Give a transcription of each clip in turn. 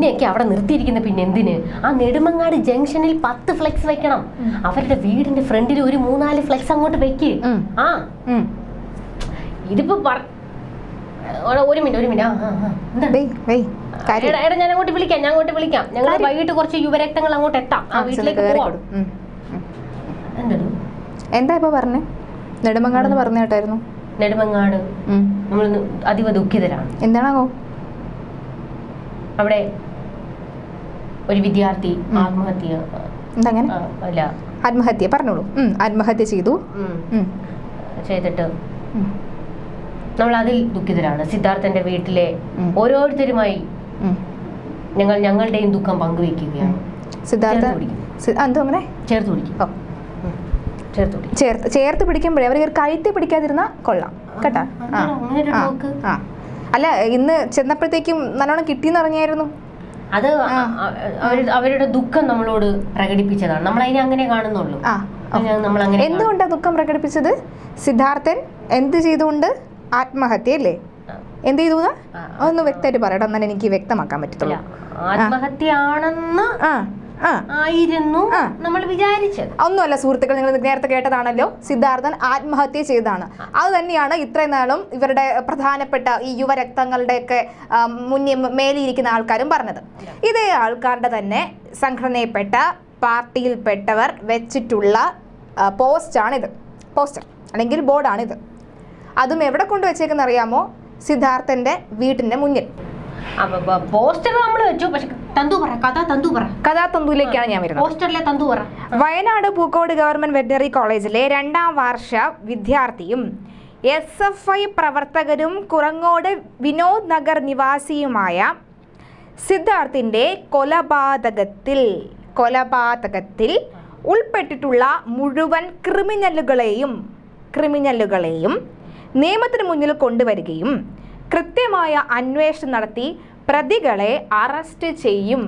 നിന്നെയൊക്കെ അവിടെ നിർത്തിയിരിക്കുന്ന പിന്നെ എന്തിന്? ആ നെടുമങ്ങാട് ജംഗ്ഷനിൽ പത്ത് ഫ്ലെക്സ് വെക്കണം. അവരുടെ വീടിന്റെ ഫ്രണ്ടിൽ ഒരു മൂന്നാൽ ഫ്ലെക്സ് അങ്ങോട്ട് വെക്ക്. ആ. ഇതിപ്പോ ഒരു മിനിറ്റ് ഒരു മിനിറ്റ്. എടാ, ഞാൻ അങ്ങോട്ട് വിളിക്കാം ഞാൻ അങ്ങോട്ട് വിളിക്കാം. ഞങ്ങൾ. വൈകിട്ട് കുറച്ച് യുവരക്തങ്ങൾ അങ്ങോട്ട് എത്താം. ആ വീട്ടിലേക്ക് പോവാം. എന്താ ഇപ്പൊ പറഞ്ഞേ? നെടുമങ്ങാടെന്ന് പറഞ്ഞ കേട്ടായിരുന്നു. നെടുമങ്ങാട്. നമ്മൾ അതീവ ദുഃഖിതരാണ്. എന്താണാവോ? അവിടെ ഒരു വിദ്യാർത്ഥി ആത്മഹത്യ എന്തങ്ങനെ? അല്ല. ആത്മഹത്യ പറഞ്ഞോളൂ. ആത്മഹത്യ ചെയ്തു. ചെയ്തിട്ട് നമ്മൾ അതിൽ ദുഃഖിതരാണ്. സിദ്ധാർത്ഥന്റെ വീട്ടിലെ. ഓരോരുത്തരുമായി. ഞങ്ങൾ ഞങ്ങളുടെയും ദുഃഖം പങ്കുവെക്കുകയാണ് സിദ്ധാർത്ഥ ചേർത്ത് പിടിക്കും. എന്തോ അങ്ങനെ? ചേർത്ത് പിടിക്കും. പിടിക്കുമ്പോഴേ അവർ കഴുത്തി പിടിക്കാതിരുന്ന കൊള്ളാം. കേട്ടാ? അല്ല ഇന്ന് ചെന്നപ്പോഴത്തേക്കും നല്ലോണം കിട്ടിയെന്ന് അറിഞ്ഞായിരുന്നു. അത് അവരുടെ ദുഃഖം നമ്മളോട് പ്രകടിപ്പിച്ചതാണ്. നമ്മൾ അതിനെ അങ്ങനെ കാണുന്നുള്ളൂ. എന്തുകൊണ്ടാ നമ്മൾ അങ്ങനെ എന്തുകൊണ്ടാണ് ദുഃഖം പ്രകടിപ്പിച്ചത്? സിദ്ധാർത്ഥൻ എന്ത് ചെയ്തുകൊണ്ട് ആത്മഹത്യ അല്ലേ? എന്ത് ചെയ്തു ഒന്ന് വ്യക്തമായിട്ട് പറയണം എന്നാൽ എനിക്ക് വ്യക്തമാക്കാൻ പറ്റത്തില്ല ആത്മഹത്യയാണെന്ന് ആ. ആയിരുന്നു നമ്മൾ വിചാരിച്ചത്. ഒന്നുമല്ല സുഹൃത്തുക്കൾ നിങ്ങൾ നേരത്തെ കേട്ടതാണല്ലോ സിദ്ധാർത്ഥൻ ആത്മഹത്യ ചെയ്തതാണ്. അത് തന്നെയാണ് ഇത്രയും നാളും ഇവരുടെ പ്രധാനപ്പെട്ട ഈ യുവരക്തങ്ങളുടെയൊക്കെ മുന്നിൽ മേലിയിരിക്കുന്ന ആൾക്കാരും പറഞ്ഞത്. ഇതേ ആൾക്കാരുടെ തന്നെ സംഘടനയിൽപ്പെട്ട പാർട്ടിയിൽപ്പെട്ടവർ വെച്ചിട്ടുള്ള പോസ്റ്റാണിത്. പോസ്റ്റർ അല്ലെങ്കിൽ ബോർഡാണിത്. അതും എവിടെ കൊണ്ടുവച്ചേക്കെന്ന് അറിയാമോ? സിദ്ധാർത്ഥന്റെ വീട്ടിന്റെ മുന്നിൽ. പോസ്റ്റർ നമ്മൾ വെച്ചു. പക്ഷെ തന്തു പറ കഥ തന്തു പറ. ഞാൻ വരുന്നത്. പോസ്റ്ററിലെ തന്തു പറ. വയനാട് പൂക്കോട് ഗവൺമെന്റ് വെറ്ററിനറി കോളേജിലെ രണ്ടാം വർഷ വിദ്യാർത്ഥിയും എസ് എഫ് ഐ പ്രവർത്തകരും കുറങ്ങോട് വിനോദ് നഗർ നിവാസിയുമായ സിദ്ധാർത്ഥിന്റെ കൊലപാതകത്തിൽ കൊലപാതകത്തിൽ ഉൾപ്പെട്ടിട്ടുള്ള മുഴുവൻ ക്രിമിനലുകളെയും ക്രിമിനലുകളെയും നിയമത്തിന് മുന്നിൽ കൊണ്ടുവരികയും കൃത്യമായ അന്വേഷണം നടത്തി പ്രതികളെ അറസ്റ്റ് ചെയ്യും.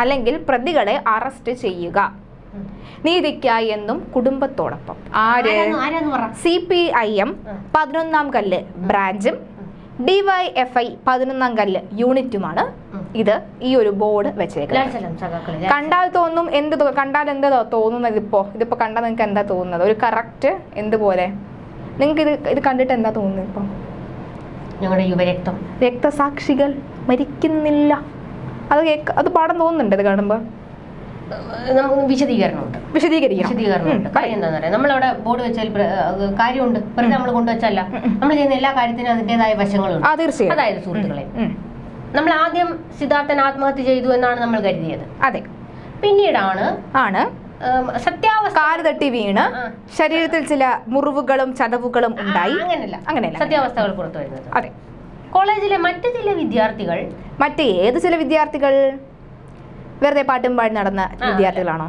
അല്ലെങ്കിൽ പ്രതികളെ അറസ്റ്റ് ചെയ്യുക. നീതിക്കായി എന്നും കുടുംബത്തോടൊപ്പം. ആര്? സി പി ഐ എം പതിനൊന്നാം കല്ല് ബ്രാഞ്ചും ഡിവൈഎഫ്ഐ പതിനൊന്നാം കല്ല് യൂണിറ്റുമാണ് ഇത് ഈ ഒരു ബോർഡ് വെച്ചേക്കുന്നത്. കണ്ടാൽ തോന്നും എന്ത് കണ്ടാൽ എന്താ തോന്നുന്നത് ഇപ്പോ ഇതിപ്പോ കണ്ടാൽ നിങ്ങൾക്ക് എന്താ തോന്നുന്നത്? ഒരു കറക്റ്റ് എന്തുപോലെ? നിങ്ങൾക്ക് ഇത് ഇത് കണ്ടിട്ട് എന്താ തോന്നുന്നത് ഇപ്പൊ? ഞങ്ങളുടെ യുവരക്തം. രക്തസാക്ഷികൾ മരിക്കുന്നില്ല. അത് കേക്ക് അത് പാടം തോന്നുന്നുണ്ട് ഇത് കാണുമ്പോൾ ഏഹ് നമുക്ക് വിശദീകരണമുണ്ട്. വിശദീകരിക്കണം. വിശദീകരണമുണ്ട്. കാര്യം എന്താണെന്ന് പറയാം നമ്മളവിടെ ബോർഡ് വെച്ചാൽ കാര്യമുണ്ട്. വെറുതെ നമ്മൾ കൊണ്ടുവച്ചല്ല. നമ്മൾ ചെയ്യുന്ന എല്ലാ കാര്യത്തിനും അതിന്റെതായ വശങ്ങളുണ്ട്. അതായത് സുഹൃത്തുക്കളെ നമ്മൾ ആദ്യം സിദ്ധാർത്ഥൻ ആത്മഹത്യ ചെയ്തു എന്നാണ് നമ്മൾ കരുതിയത്. അതെ. പിന്നീടാണ് ആണ്. സത്യാവസ്ഥ കാൽ തട്ടി വീണ്. ശരീരത്തിൽ ചില മുറിവുകളും ചതവുകളും ഉണ്ടായി. അങ്ങനെയല്ല. സത്യാവസ്ഥകൾ പുറത്തു വരുന്നത്. അതെ. കോളേജിലെ മറ്റു ചില വിദ്യാർത്ഥികൾ മറ്റ് ഏത് ചില വിദ്യാർത്ഥികൾ? വെറുതെ പാട്ടും പാടി നടന്ന വിദ്യാർത്ഥികളാണോ?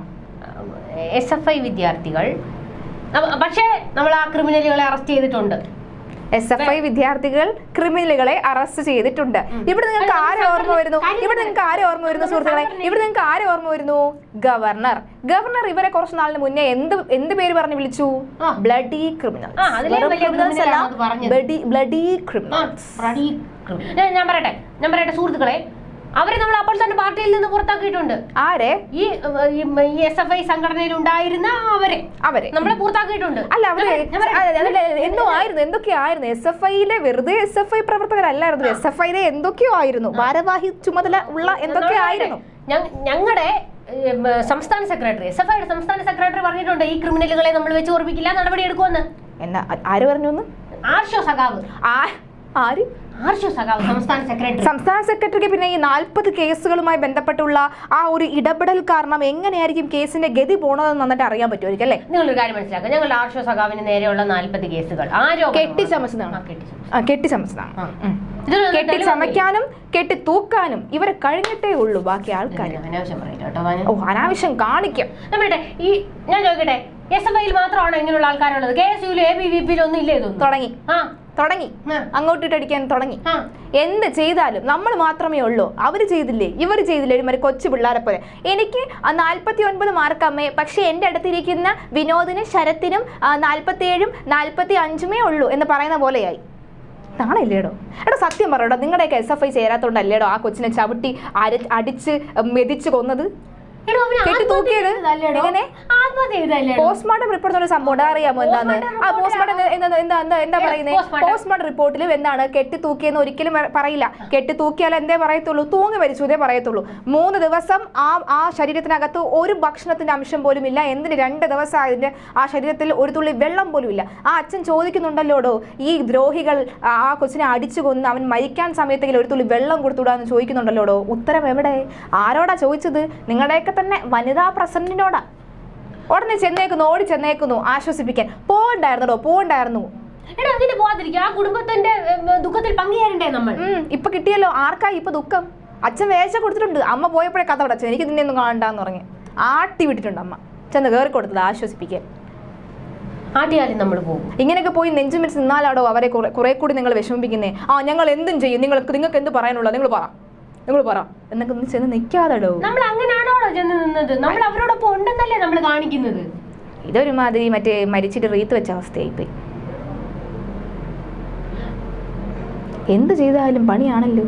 എസ് എഫ് ഐ വിദ്യാർത്ഥികൾ. പക്ഷേ നമ്മൾ ആ ക്രിമിനലുകളെ അറസ്റ്റ് ചെയ്തിട്ടുണ്ട്. എസ് എഫ് ഐ വിദ്യാർത്ഥികൾ ക്രിമിനലുകളെ അറസ്റ്റ് ചെയ്തിട്ടുണ്ട്. ഇവിടെ നിങ്ങൾക്ക് ആരെ ഓർമ്മ വരുന്നു? ഇവിടെ നിങ്ങൾക്ക് ആരെ ഓർമ്മ വരുന്നു സുഹൃത്തുക്കളെ? ഇവിടെ നിങ്ങൾക്ക് ആരെ ഓർമ്മ വരുന്നു? ഗവർണർ. ഗവർണർ ഇവരെ കുറച്ച് നാളിന് മുന്നേ എന്ത് എന്ത് പേര് പറഞ്ഞു വിളിച്ചു? ബ്ലഡി ക്രിമിനൽ ബ്ലഡി ആ, ക്രിമിനൽ ഞാൻ- ഞാൻ പറയട്ടെ ഞാൻ പറയട്ടെ സുഹൃത്തുക്കളെ. അവരെ നമ്മൾ അപ്പോൾ തന്നെ പാർട്ടിയിൽ നിന്ന് പുറത്താക്കിയിട്ടുണ്ട്. ആരെ? ഈ എസ് എഫ് ഐ സംഘടനയിൽ ഉണ്ടായിരുന്ന അവരെ. അവരെ. നമ്മളെ പുറത്താക്കിയിട്ടുണ്ട്. അല്ല അവരെ എന്തോ ആയിരുന്നു അല്ല, ആയിരുന്നു? എസ് എഫ് ഐയിലെ വെറുതെ എസ് എഫ് ഐ പ്രവർത്തകരല്ലായിരുന്നു. എസ് എഫ് ഐയിലെ എന്തൊക്കെയോ ആയിരുന്നു? ഭാരവാഹി ചുമതല ഉള്ള എന്തൊക്കെയോ ആയിരുന്നു? ഞങ്ങളുടെ സംസ്ഥാന സെക്രട്ടറി എസ് എഫ് ഐയുടെ സംസ്ഥാന സെക്രട്ടറി പറഞ്ഞിട്ടുണ്ട് ഈ ക്രിമിനലുകളെ നമ്മൾ വെച്ച് ഓർമ്മിക്കില്ല നടപടി എടുക്കുമെന്ന്. എന്നാ ആര് പറഞ്ഞു ആർഷോ സഖാവ്. ആര്? സംസ്ഥാന സെക്രട്ടറി. സംസ്ഥാന സെക്രട്ടറിക്ക് പിന്നെ ഈ നാൽപ്പത് കേസുകളുമായി ബന്ധപ്പെട്ടുള്ള ആ ഒരു ഇടപെടൽ കാരണം എങ്ങനെയായിരിക്കും കേസിന്റെ ഗതി പോണതെന്ന് നന്നായിട്ട് അറിയാൻ പറ്റുമായിരിക്കും അല്ലേ? നിങ്ങളൊരു കാര്യം മനസ്സിലാക്കുക. ഞങ്ങൾ ആർഷോ സഖാവിന് നേരെയുള്ള നാൽപ്പത് കേസുകൾ. ആരോ കെട്ടിച്ചമച്ചതാണ് കെട്ടിച്ചമച്ചതാണ് കെട്ടി ചമയ്ക്കാനും കെട്ടി തൂക്കാനും ഇവരെ കഴിഞ്ഞിട്ടേ ഉള്ളൂ ബാക്കി ആൾക്കാർ ഓ അനാവശ്യം കാണിക്കും. നമ്മുടെ ഈ ഞാൻ ചോദിക്കട്ടെ എസ് എഫ് ഐയിൽ മാത്രമാണോ ഇങ്ങനെയുള്ള ആൾക്കാരുള്ളത്? കെ എസ് യുയിലും എ ബി വി പിയിലും ഒന്നും ഇല്ലേ ഇതൊന്നും? തുടങ്ങി. ആ. തുടങ്ങി. അങ്ങോട്ട് അങ്ങോട്ടിട്ടടിക്കാൻ തുടങ്ങി. എന്ത് ചെയ്താലും നമ്മൾ മാത്രമേ ഉള്ളൂ. അവർ ചെയ്തില്ലേ? ഇവർ ചെയ്തില്ലേ? ഒരു കൊച്ചു പിള്ളേരെ പോലെ. എനിക്ക് നാൽപ്പത്തി ഒൻപത് മാർക്ക് അമ്മയെ പക്ഷേ എന്റെ അടുത്തിരിക്കുന്ന വിനോദിനും ശരത്തിനും നാൽപ്പത്തി ഏഴും നാൽപ്പത്തി അഞ്ചുമേ ഉള്ളൂ എന്ന് പറയുന്ന പോലെയായി. നാണല്ലേടോ എടാ സത്യം പറയടോ നിങ്ങളുടെയൊക്കെ എസ് എഫ് ഐ ചേരാത്തോണ്ടല്ലേടോ ആ കൊച്ചിനെ ചവിട്ടി അര അടിച്ച് മെതിച്ച് കൊന്നത്? പോസ്റ്റ്മോർട്ടം റിപ്പോർട്ട് സംഭവം അറിയാമോ? എന്താന്ന്? ആ പോസ്റ്റ്മോർട്ടം എന്താ എന്താ പറയുന്നത് പോസ്റ്റ്മോർട്ടം റിപ്പോർട്ടിലും എന്താണ്? കെട്ടി തൂക്കിയെന്ന് ഒരിക്കലും പറയില്ല. കെട്ടി തൂക്കിയാൽ എന്തേ പറയത്തുള്ളൂ? തൂങ്ങി മരിച്ചു എന്നേ പറയത്തുള്ളൂ. മൂന്ന് ദിവസം ആ ആ ശരീരത്തിനകത്ത് ഒരു ഭക്ഷണത്തിന്റെ അംശം പോലും ഇല്ല. എന്തിന്? രണ്ട് ദിവസം അതിന്റെ ആ ശരീരത്തിൽ ഒരു തുള്ളി വെള്ളം പോലും ഇല്ല. ആ അച്ഛൻ ചോദിക്കുന്നുണ്ടല്ലോടോ ഈ ദ്രോഹികൾ ആ ആ കൊച്ചിനെ അടിച്ചു കൊന്ന് അവൻ മരിക്കാൻ സമയത്തെങ്കിലും ഒരു തുള്ളി വെള്ളം കൊടുത്തുവിടാന്ന് ചോദിക്കുന്നുണ്ടല്ലോടോ ഉത്തരം എവിടെ? ആരോടാ ചോദിച്ചത്? നിങ്ങളുടെയൊക്കെ തന്നെ വനിതാ പ്രസിഡന്റിനോടാ ഉടനെ ചെന്നേക്കുന്നു ഓടി ചെന്നേക്കുന്നു ആശ്വസിപ്പിക്കാൻ. പോകണ്ടായിരുന്നു എടാ അതിന് പോവാതിരിക്കുക ആ കുടുംബത്തിന്റെ ദുഃഖത്തിൽ പങ്കുചേരണ്ടേ നമ്മൾ? ഇപ്പൊ കിട്ടിയല്ലോ ആർക്കാ ഇപ്പൊ ദുഃഖം? അച്ഛൻ വേച്ച കൊടുത്തിട്ടുണ്ട് അമ്മ പോയപ്പോഴേ കഥ പടച്ചു. എനിക്ക് നിന്നെ ഒന്നും കാണണ്ടെന്ന് പറഞ്ഞ് ആട്ടി വിട്ടിട്ടുണ്ട് അമ്മ. ചെന്ന് കേറി കൊടുത്തത് ആശ്വസിപ്പിക്കാൻ. ആദ്യകാലം നമ്മൾ പോകും. ഇങ്ങനെയൊക്കെ പോയി നെഞ്ചും വെച്ച് നിന്നാലാടോ അവരെ കുറെ കൂടി നിങ്ങൾ വിഷമിപ്പിക്കുന്നേ? ആ ഞങ്ങൾ എന്തും ചെയ്യും. നിങ്ങൾക്ക് നിങ്ങൾക്ക് എന്ത് പറയാനുള്ളത്? നിങ്ങൾ പറ. നിങ്ങൾ പറ. എന്നൊക്കെ ഒന്ന് ചെന്ന് നിൽക്കാതെടോ. നമ്മൾ അങ്ങനാണോ ചെന്ന് നിന്നത്? നമ്മൾ അവരോടൊപ്പം ഉണ്ടെന്നല്ലേ നമ്മൾ കാണിക്കുന്നത്? ഇതൊരുമാതിരി മറ്റേ മരിച്ചിട്ട് റീത്ത് വെച്ച അവസ്ഥയായി പോയി എന്ത് ചെയ്താലും പണിയാണല്ലോ.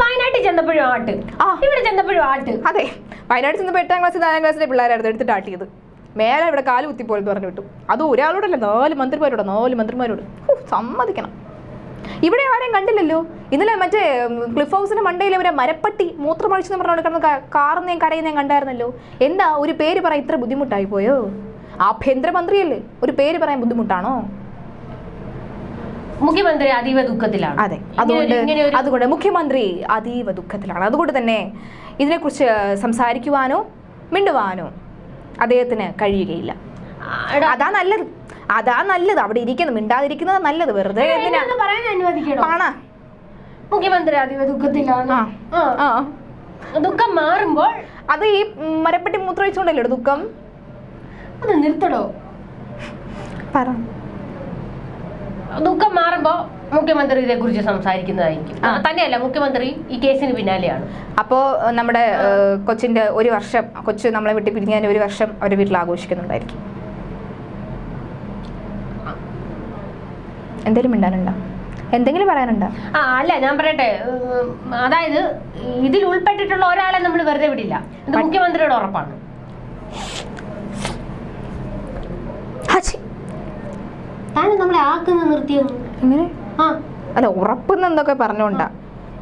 വയനാട്ടിൽ ചെന്നപ്പോഴും ആട്ട്? ആ. ഇവിടെ ചെന്നപ്പോഴും ആട്ട്? അതെ. വയനാട് ചെന്നപ്പോൾ എട്ടാം ക്ലാസ് നാലാം ക്ലാസ്സിലെ പിള്ളേരായിരുന്നു എടുത്തിട്ട് ആട്ടിയത്. മേലെ ഇവിടെ കാൽ കുത്തിപ്പോലെന്ന് പറഞ്ഞു വിട്ടു. അത് ഒരാളോടല്ല നാല് മന്ത്രിമാരോട് നാല് മന്ത്രിമാരോട്. സമ്മതിക്കണം. ഇവിടെ ആരെയും കണ്ടില്ലല്ലോ. ഇന്നലെ മറ്റേ ക്ലിഫ് ഹൗസിന്റെ മണ്ടയിൽ ഇവരെ മരപ്പട്ടി മൂത്രമൊഴിച്ചെന്ന് പറഞ്ഞുകൊണ്ട് കിടന്ന് കാറുന്നേയും കരയുന്നേയും കരയുന്നേം കണ്ടായിരുന്നല്ലോ. എന്താ ഒരു പേര് പറയാൻ ഇത്ര ബുദ്ധിമുട്ടായി പോയോ? ആഭ്യന്തരമന്ത്രിയല്ലേ? ഒരു പേര് പറയാൻ ബുദ്ധിമുട്ടാണോ? മുഖ്യമന്ത്രി അതീവ ദുഃഖത്തിലാണ്. അതെ അതുകൊണ്ട് അതുകൊണ്ട് മുഖ്യമന്ത്രി അതീവ ദുഃഖത്തിലാണ്. അതുകൊണ്ട് തന്നെ ഇതിനെക്കുറിച്ച് സംസാരിക്കുവാനോ മിണ്ടുവാനോ അദ്ദേഹത്തിന് കഴിയുകയില്ല. അതാ നല്ലത്. അതാ നല്ലത്. അവിടെ ഇരിക്കുന്നു. മിണ്ടാതിരിക്കുന്നത് നല്ലത്. വെറുതെ പാണ. മുഖ്യമന്ത്രി അതീവ ദുഃഖത്തിലാണ് ദുഃഖം മാറുമ്പോൾ? അത് ഈ മരപ്പെട്ടി മൂത്രമൊഴിച്ചുകൊണ്ടല്ലേ ദുഃഖം? അത് നിർത്തടോ. പറ. ദുഃഖം മാറുമ്പോ മുഖ്യമന്ത്രി ഇതേ കുറിച്ച് സംസാരിക്കുന്നതായിരിക്കും. തന്നെയല്ല മുഖ്യമന്ത്രി ഈ കേസിന് പിന്നാലെയാണ്. അപ്പോ നമ്മുടെ കൊച്ചിന്റെ ഒരു വർഷം കൊച്ചു നമ്മളെ വിട്ട് പിരിഞ്ഞതിന് ഒരു വർഷം അവരുടെ വീട്ടിൽ ആഘോഷിക്കുന്നുണ്ടായിരിക്കും. എന്തെങ്കിലും മിണ്ടാനുണ്ടോ? എന്തെങ്കിലും പറയാനുണ്ടോ? ആ അല്ല ഞാൻ പറയട്ടെ. അതായത് ഇതിൽ ഉൾപ്പെട്ടിട്ടുള്ള ഒരാളെ നമ്മൾ വെറുതെ വിടില്ല. ഇത് മുഖ്യമന്ത്രിയുടെ ഉറപ്പാണ്. നമ്മളെ ആക്കുന്ന എങ്ങനെ? ആ. അല്ല ഉറപ്പെന്ന് എന്തൊക്കെ പറഞ്ഞോണ്ടാ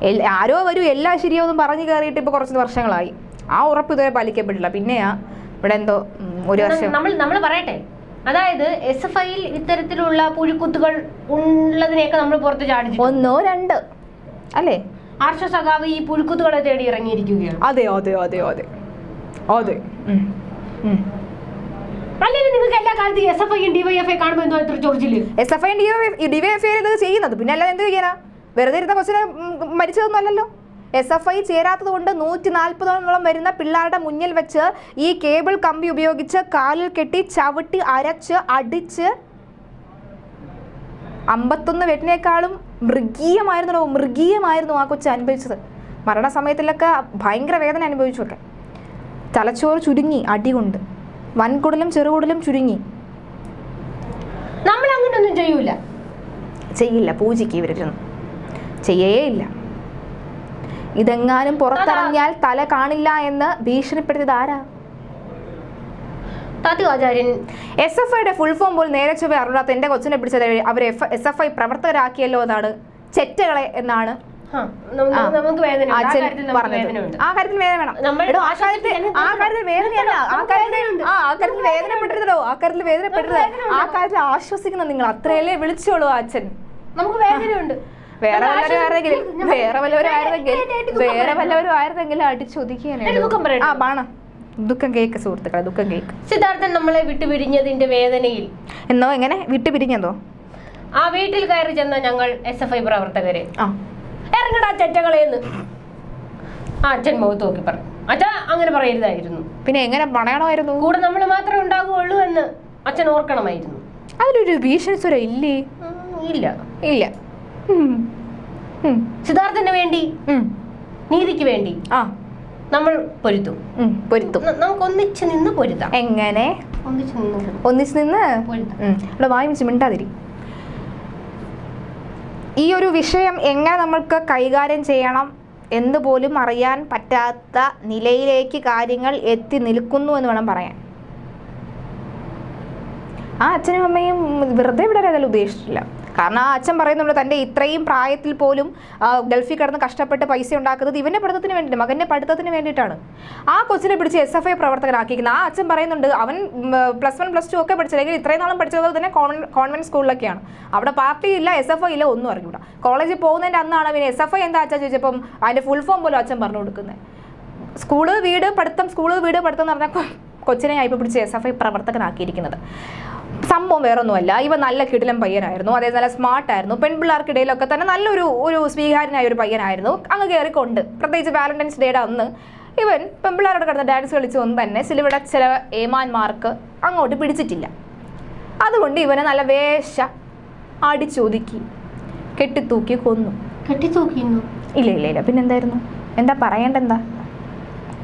എൽ- ആരോ വരും എല്ലാം ശരിയാവും പറഞ്ഞു കയറിയിട്ട് ഇപ്പൊ കുറച്ച് വർഷങ്ങളായി. ആ ഉറപ്പ് ഇതുവരെ പാലിക്കപ്പെട്ടില്ല പിന്നെയാ ഇവിടെ എന്തോ ഒരു വർഷം നമ്മൾ നമ്മൾ പറയട്ടെ. അതായത് എസ് എഫ് ഐയിൽ ഇത്തരത്തിലുള്ള പുഴുക്കുത്തുകൾ ഉള്ളതിനെയൊക്കെ നമ്മൾ പുറത്ത് ചാടി ഒന്നോ രണ്ട്. അല്ലേ? ആർഷ സഖാവ് ഈ പുഴുക്കുത്തുകളെ തേടി ഇറങ്ങിയിരിക്കുകയാണ്. അതെ അതെ അതെ അതെ. അതെ. ഉം. ഉം. അല്ലെങ്കിൽ നിങ്ങൾക്ക് എല്ലാ കാലത്തും എസ് എഫ് ഐയും ഡിവൈഎഫ്ഐ കാണുമ്പോൾ എന്തോ ഇത്ര ചൊറിച്ചിൽ? എസ് എഫ് ഐ ഡിവൈഎഫ്ഐ ഇത് ചെയ്യുന്നത്? പിന്നെ അല്ലാതെ എന്ത് ചെയ്യാനാ? വെറുതെ ഇരുന്ന കൊച്ചിനെ മരിച്ചതൊന്നും അല്ലല്ലോ? എസ് എഫ് ഐ ചേരാത്തത് കൊണ്ട് നൂറ്റി നാൽപ്പതോളം വരുന്ന പിള്ളേരുടെ മുന്നിൽ വെച്ച് ഈ കേബിൾ കമ്പി ഉപയോഗിച്ച് കാലിൽ കെട്ടി ചവിട്ടി അരച്ച് അടിച്ച് അമ്പത്തൊന്ന് വെട്ടിനേക്കാളും മൃഗീയമായിരുന്നു മൃഗീയമായിരുന്നു ആ കൊച്ചു അനുഭവിച്ചത്. മരണസമയത്തിലൊക്കെ ഭയങ്കര വേദന അനുഭവിച്ചു ഒക്കെ. തലച്ചോറ് ചുരുങ്ങി അടി കൊണ്ട്. വൻകുടലും ചെറുകുടലും ചുരുങ്ങി. നമ്മൾ അങ്ങനെയൊന്നും ചെയ്യൂല. ചെയ്യില്ല പൂജയ്ക്ക് ഇവരൊന്നും ചെയ്യേയില്ല ഇതെങ്ങാനും പുറത്തിറങ്ങിയാൽ തല കാണില്ല എന്ന് ഭീഷണിപ്പെടുത്തിയത് ആരാ? എസ് എഫ് ഐയുടെ ഫുൾ ഫോം പോലും നേരെ ചൊവ്വ അറിയാത്ത എന്റെ കൊച്ചിനെ പിടിച്ചത് അവർ എസ് എഫ് ഐ പ്രവർത്തകരാക്കിയല്ലോ എന്നാണ്. ചെറ്റകളെ എന്നാണ്. ആ, കാര്യത്തിൽ വേദന വേണം. ആ കാര്യത്തിൽ ആ കാര്യത്തിൽ വേദനയല്ല. ആ കാര്യത്തിൽ ആ കാര്യത്തിൽ വേദനപ്പെട്ടിരുന്നോ ആ കാര്യത്തിൽ വേദനപ്പെട്ടിരുന്നത് ആ കാര്യത്തിൽ ആശ്വസിക്കുന്ന നിങ്ങൾ അത്രയല്ലേ വിളിച്ചോളൂ അച്ഛൻ. നമുക്ക് വേദനയുണ്ട്. വേറെ വല്ലവരും ആയിരുന്നെങ്കിൽ വേറെ വല്ലവരും ആയിരുന്നെങ്കിൽ വേറെ. വല്ലവരും ആയിരുന്നെങ്കിൽ അടിച്ചൊതുക്കിയാണ്. ആ ബാണ. ദുഃഖം കേക്ക് സുഹൃത്തുക്കളെ ദുഃഖം കേക്ക്. സിദ്ധാർത്ഥൻ നമ്മളെ വിട്ടു പിരിഞ്ഞതിന്റെ വേദനയിൽ. എന്നോ എങ്ങനെ? വിട്ടു പിരിഞ്ഞതോ ആ വീട്ടിൽ കയറി ചെന്ന ഞങ്ങൾ എസ് എഫ് ഐ പ്രവർത്തകരെ. ഇറങ്ങടാ ചെറ്റകളേന്ന്. ആ അച്ഛൻ മുഖത്ത് നോക്കി പറഞ്ഞു. അച്ഛാ അങ്ങനെ പറയരുതായിരുന്നു. പിന്നെ എങ്ങനെ പണയണമായിരുന്നു? കൂടെ നമ്മൾ മാത്രമേ ഉണ്ടാകുകയുള്ളൂ എന്ന് അച്ഛൻ ഓർക്കണമായിരുന്നു. അതിലൊരു ഭീഷണി സ്വരം ഇല്ലേ? ഇല്ല. ഇല്ല. സിദ്ധാർത്ഥന് വേണ്ടി നീതിക്ക് വേണ്ടി ആ. നമ്മൾ പൊരുത്തും. പൊരുത്തും. നമുക്ക് ഒന്നിച്ച് നിന്ന് പൊരുത്താം എങ്ങനെ? ഒന്നിച്ച് നിന്ന് ഒന്നിച്ച് നിന്ന്? പൊരുത്താം ഇവിടെ വായി മിണ്ടാതിരി. ഈ ഒരു വിഷയം എങ്ങനെ നമ്മൾക്ക് കൈകാര്യം ചെയ്യണം? എന്ന് പോലും അറിയാൻ പറ്റാത്ത നിലയിലേക്ക് കാര്യങ്ങൾ എത്തി നിൽക്കുന്നു എന്ന് വേണം പറയാൻ. ആ അച്ഛനും അമ്മയും വെറുതെ വിടാൻ അതിൽ ഉദ്ദേശിച്ചിട്ടില്ല. കാരണം ആ അച്ഛൻ പറയുന്നുണ്ട് തന്റെ ഇത്രയും പ്രായത്തിൽ പോലും ഗൾഫിൽ കിടന്ന് കഷ്ടപ്പെട്ട് പൈസ ഉണ്ടാക്കുന്നത് ഇവന്റെ പഠിത്തത്തിന് വേണ്ടിയിട്ട് മകന്റെ പഠിത്തത്തിന് വേണ്ടിയിട്ടാണ്. ആ കൊച്ചിനെ പിടിച്ച് എസ് എഫ് ഐ പ്രവർത്തകനാക്കിയിരിക്കുന്നത് ആ അച്ഛൻ പറയുന്നുണ്ട് അവൻ പ്ലസ് വൺ പ്ലസ് ടു ഒക്കെ പഠിച്ചില്ലെങ്കിൽ ഇത്രയും നാളും പഠിച്ചത് തന്നെ കോൺവെന്റ് സ്കൂളിലൊക്കെയാണ് അവിടെ പാർട്ടി ഇല്ല എസ് എഫ് ഐ ഇല്ല ഒന്നും അറിഞ്ഞൂടാ കോളേജിൽ പോകുന്നതിന്റെ അന്നാണ് പിന്നെ എസ് എഫ് ഐ എന്താ അച്ഛൻ ചോദിച്ചപ്പം അതിന്റെ ഫുൾ ഫോം പോലും അച്ഛൻ പറഞ്ഞു കൊടുക്കുന്നത്. സ്കൂൾ വീട് പഠിത്തം സ്കൂൾ വീട് പഠിത്തം എന്ന് പറഞ്ഞാൽ കൊച്ചിനെ ആയിപ്പോൾ പിടിച്ച് എസ് എഫ് ഐ പ്രവർത്തകനാക്കിയിരിക്കുന്നത്. സംഭവം വേറൊന്നുമല്ല. ഇവ നല്ല കിടിലം പയ്യനായിരുന്നു. അതേ നല്ല സ്മാർട്ട് ആയിരുന്നു. പെൺപിള്ളേർക്കിടയിലൊക്കെ തന്നെ നല്ലൊരു ഒരു സ്വീകാര്യനായ ഒരു പയ്യനായിരുന്നു. അങ്ങ് കയറിക്കൊണ്ട് പ്രത്യേകിച്ച് വാലന്റൈൻസ് ഡേയുടെ അന്ന് ഇവൻ പെൺപിള്ളേരോട് കിടന്ന് ഡാൻസ് കളിച്ചു ഒന്നും തന്നെ സിലിവിടെ ചില ഏമാന്മാർക്ക് അങ്ങോട്ട് പിടിച്ചിട്ടില്ല. അതുകൊണ്ട് ഇവനെ നല്ല വേഷ അടിച്ചൊതുക്കി കെട്ടിത്തൂക്കി കൊന്നു. കെട്ടിത്തൂക്കിന്നു ഇല്ല ഇല്ല ഇല്ല. പിന്നെന്തായിരുന്നു? എന്താ പറയണ്ടെന്താ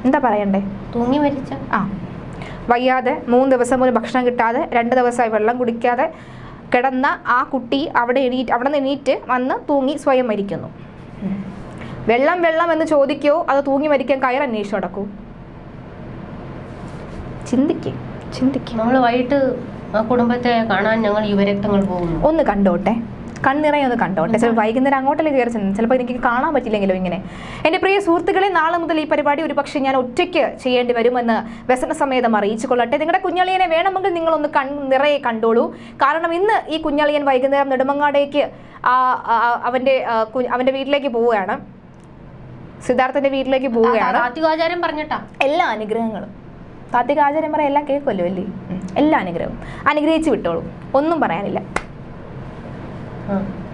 എന്താ പറയണ്ടേ? തൂങ്ങി മരിച്ച? ആ. വയ്യാതെ മൂന്ന് ദിവസം പോലും ഭക്ഷണം കിട്ടാതെ രണ്ട് ദിവസമായി വെള്ളം കുടിക്കാതെ കിടന്ന ആ കുട്ടി അവിടെ എണീറ്റ് അവിടെ നിന്ന് എണീറ്റ് വന്ന് തൂങ്ങി സ്വയം മരിക്കുന്നു. വെള്ളം വെള്ളം എന്ന് ചോദിക്കോ അത് തൂങ്ങി മരിക്കാൻ കയർ അന്വേഷിച്ചു നടക്കൂ. ചിന്തിക്കും ചിന്തിക്കും. നമ്മൾ വൈകിട്ട് ആ കുടുംബത്തെ കാണാൻ ഞങ്ങൾ യുവരക്തങ്ങൾ പോകുന്നു. ഒന്ന് കണ്ടോട്ടെ. കണ്ണിറയെ ഒന്ന് കണ്ടോട്ടെ ചിലപ്പോൾ വൈകുന്നേരം അങ്ങോട്ടല്ലേ കയറി ചെന്നു? ചിലപ്പോൾ എനിക്ക് കാണാൻ പറ്റില്ലെങ്കിലും ഇങ്ങനെ. എന്റെ പ്രിയ സുഹൃത്തുക്കളെ നാളെ മുതൽ ഈ പരിപാടി ഒരു പക്ഷേ ഞാൻ ഒറ്റയ്ക്ക് ചെയ്യേണ്ടി വരുമെന്ന് വ്യസന സമേതം അറിയിച്ചു കൊള്ളട്ടെ നിങ്ങളുടെ കുഞ്ഞളിയനെ വേണമെങ്കിൽ നിങ്ങളൊന്ന് കൺ നിറയെ കണ്ടോളൂ. കാരണം ഇന്ന് ഈ കുഞ്ഞളിയൻ വൈകുന്നേരം നെടുമങ്ങാടേക്ക് അവന്റെ അവന്റെ വീട്ടിലേക്ക് പോവുകയാണ്. സിദ്ധാർത്ഥന്റെ വീട്ടിലേക്ക് പോവുകയാണ്. പറഞ്ഞിട്ടാ? എല്ലാ അനുഗ്രഹങ്ങളും. താത്വിക ആചാര്യം പറയാൻ എല്ലാം കേൾക്കുമല്ലോ അല്ലേ? എല്ലാ അനുഗ്രഹവും. അനുഗ്രഹിച്ച് വിട്ടോളൂ. ഒന്നും പറയാനില്ല. ആ